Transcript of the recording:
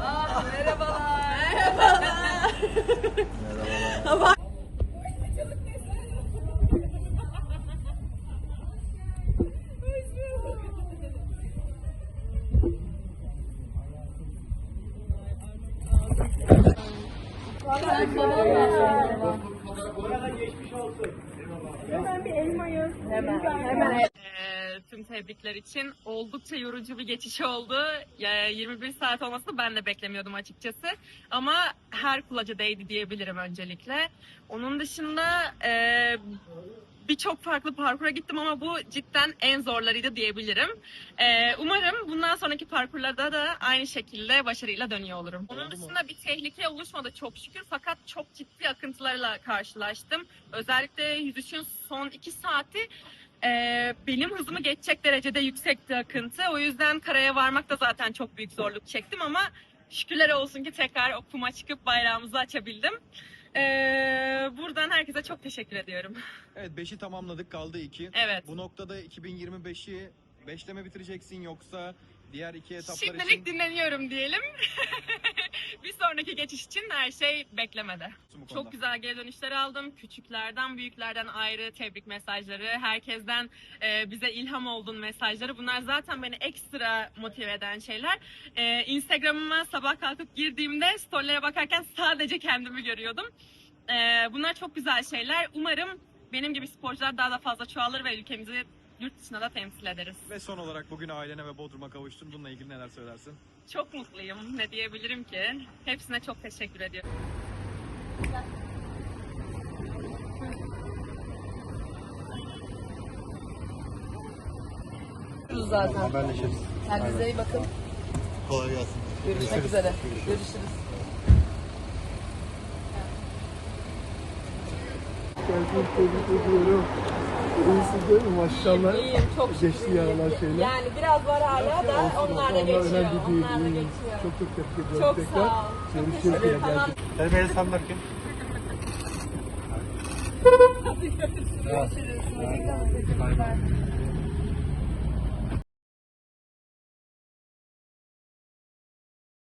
Aa, merhabalar. Merhabalar. merhabalar. Hemen geçmiş olsun. Hemen bir elmayı. Hemen. Hemen tüm tebrikler için. Oldukça yorucu bir geçiş oldu. Ya, 21 saat olmasını ben de beklemiyordum açıkçası. Ama her kulaca değdi diyebilirim öncelikle. Onun dışında e, birçok farklı parkura gittim ama bu cidden en zorlarıydı diyebilirim. E, umarım bundan sonraki parkurlarda da aynı şekilde başarıyla dönüyor olurum. Onun dışında bir tehlike oluşmadı çok şükür fakat çok ciddi akıntılarla karşılaştım. Özellikle yüzüşün son iki saati ee, benim hızımı geçecek derecede yüksekti akıntı. O yüzden karaya varmakta zaten çok büyük zorluk çektim ama şükürler olsun ki tekrar o kuma çıkıp bayrağımızı açabildim. Ee, buradan herkese çok teşekkür ediyorum. Evet 5'i tamamladık kaldı 2. Evet. Bu noktada 2025'i 5'te mi bitireceksin yoksa diğer iki etaplar Şimdilik için dinleniyorum diyelim. bir sonraki geçiş için her şey beklemede. Çok güzel geri dönüşler aldım. Küçüklerden, büyüklerden ayrı tebrik mesajları, herkesten e, bize ilham oldun mesajları. Bunlar zaten beni ekstra motive eden şeyler. E, Instagram'ıma sabah kalkıp girdiğimde storylere bakarken sadece kendimi görüyordum. E, bunlar çok güzel şeyler. Umarım benim gibi sporcular daha da fazla çoğalır ve ülkemizi yurt dışına da temsil ederiz. Ve son olarak bugün ailene ve Bodrum'a kavuştun. Bununla ilgili neler söylersin? Çok mutluyum. Ne diyebilirim ki? Hepsine çok teşekkür ediyorum. zaten. Haberleşiriz. Kendinize iyi bakın. Kolay gelsin. Görüşmek üzere. Görüşürüz. Kendinizi tebrik ediyorum. İyisiniz değil mi? Maşallah. İyiyim, çok şükür Geçti yaralar şeyler. Yani biraz var hala da onlar da geçiyor. Onlar da geçiyor. Çok çok tebrik ediyorum Çok tekrar. sağ ol. Çok Görüşürüz. teşekkür ederim. Tamam. Terbiyeli sen bakayım. Görüşürüz.